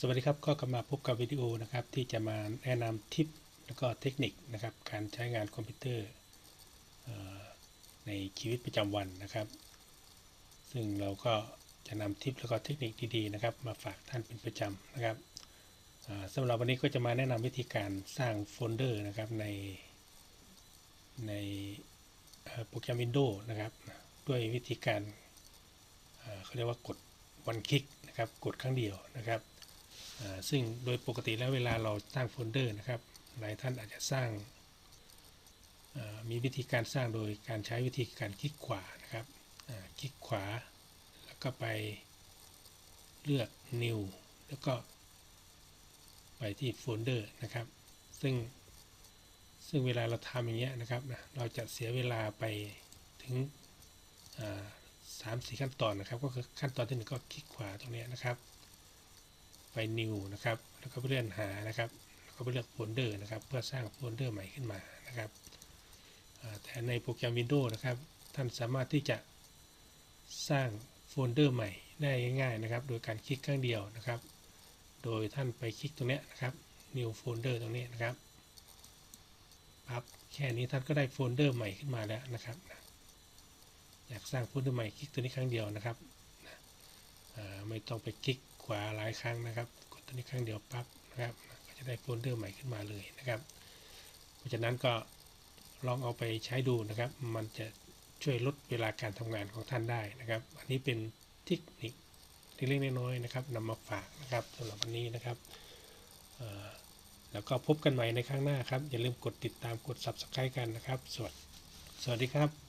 สวัสดีครับก็กลับมาพบกับวิดีโอนะครับที่จะมาแนะนำทิปแล้วก็เทคนิคนะครับการใช้งานคอมพิวเตอร์ในชีวิตประจำวันนะครับ ซึ่งเราก็จะนำทิปแล้วก็เทคนิคดีๆนะครับ มาฝากท่านเป็นประจำนะครับสำหรับวันนี้ก็จะมาแนะนำวิธีการสร้างโฟลเดอร์นะครับในในโปรแกรม Windows นะครับ ด้วยวิธีการเขาเรียกว่ากด one click นะครับกดครั้งเดียวนะครับ ซึ่งโดยปกติแล้วเวลาเราสร้างโฟลเดอร์นะครับ หลายท่านอาจจะสร้างมีวิธีการสร้างโดยการใช้วิธีการคลิกขวานะครับคลิกขวา แล้วก็ไปเลือก new แล้วก็ไปที่โฟลเดอร์นะครับ ซึ่งซึ่งเวลาเราทำอย่างเงี้ยนะครับนะเราจะเสียเวลาไปถึงสามสี่ขั้นตอนนะครับ ก็คือขั้นตอนที่หนึ่งก็คลิกขวาตรงนี้นะครับ ไป new นะครับ แล้วก็ไปเลื่อนหานะครับ แล้วก็ไปเลือกโฟลเดอร์นะครับ เพื่อสร้างโฟลเดอร์ใหม่ขึ้นมานะครับ แต่ในโปรแกรม Windows นะครับ ท่านสามารถที่จะสร้างโฟลเดอร์ใหม่ได้ง่ายๆนะครับ โดยการคลิกครั้งเดียวนะครับ โดยท่านไปคลิกตรงนี้นะครับ new folder ตรงนี้นะครับปั๊บแค่นี้ท่านก็ได้โฟลเดอร์ใหม่ขึ้นมาแล้วนะครับอยากสร้างโฟลเดอร์ใหม่คลิกตัวนี้ครั้งเดียวนะครับไม่ต้องไปคลิก ขวาหลายครั้งนะครับ กดตัวนี้ครั้งเดียวปั๊บนะครับ ก็จะได้โฟลเดอร์ใหม่ขึ้นมาเลยนะครับ เพราะฉะนั้นก็ลองเอาไปใช้ดูนะครับ มันจะช่วยลดเวลาการทำงานของท่านได้นะครับ อันนี้เป็นเทคนิคเล็กๆน้อยๆนะครับนำมาฝากนะครับสำหรับวันนี้นะครับแล้วก็พบกันใหม่ในครั้งหน้าครับ อย่าลืมกดติดตามกด subscribe กันนะครับ สวัสดีครับ